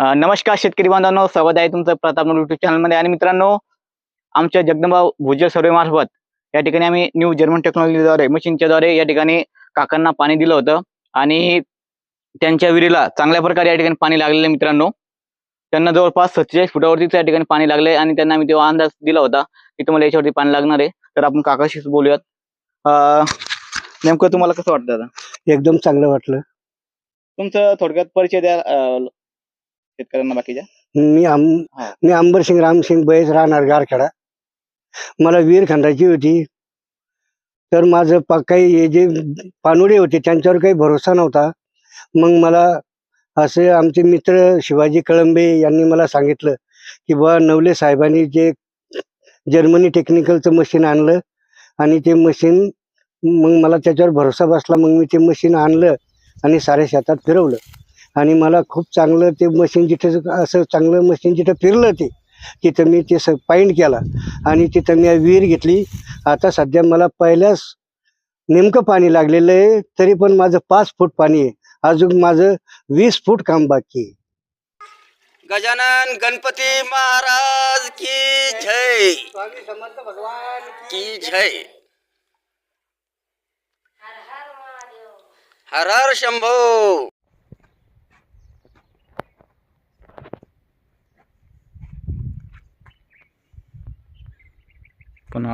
नमस्कार शेतकरी बांधवांनो स्वागत आहे तुमचं प्रताप युट्यूब चॅनलमध्ये आणि मित्रांनो आमच्या जगदंबा भुजल सर्वे मार्फत या ठिकाणी आम्ही न्यू जर्मन टेक्नॉलॉजीद्वारे मशीनच्या द्वारे या ठिकाणी काकांना पाणी दिलं होतं. आणि त्यांच्या विहिरीला चांगल्या प्रकारे या ठिकाणी पाणी लागलेलं आहे मित्रांनो. त्यांना जवळपास सत्तेचाळीस फुटावरतीच या ठिकाणी पाणी लागले आणि त्यांना आम्ही तेव्हा अंदाज दिला होता की तुम्हाला याच्यावरती पाणी लागणार आहे. तर आपण काकाशीच बोलूयात. अ, नेमकं तुम्हाला कसं वाटतं आता? एकदम चांगलं वाटलं. तुमचं थोडक्यात परिचय द्या शेतकऱ्यांना बाकीच्या? मी आम हा. मी अंबरसिंग रामसिंग बैस राहणार गारखेडा. मला विहीर खंडायची होती. तर माझं पा काही हे जे पानुडे होते त्यांच्यावर काही भरोसा नव्हता. मग मला असे आमचे मित्र शिवाजी कळंबे यांनी मला सांगितलं की बुवा नवले साहेबांनी जे जर्मनी टेक्निकलचं मशीन आणलं आणि ते मशीन मग मला त्याच्यावर भरोसा बसला. मग मी ते मशीन आणलं आणि साऱ्या शेतात फिरवलं. आणि मला खूप चांगलं ते मशीन जिथं असं चांगलं मशीन जिथं फिरलं ते तिथं मी ते स पाईंट केला. आणि तिथं मी विहीर घेतली. आता सध्या मला पहिल्याच नेमकं पाणी लागलेलं आहे तरी पण माझं पाच फूट पाणी आहे. अजून माझं वीस फूट काम बाकी आहे. गजानन गणपती महाराज की जय. की जय. हर हर शंभो. কোনো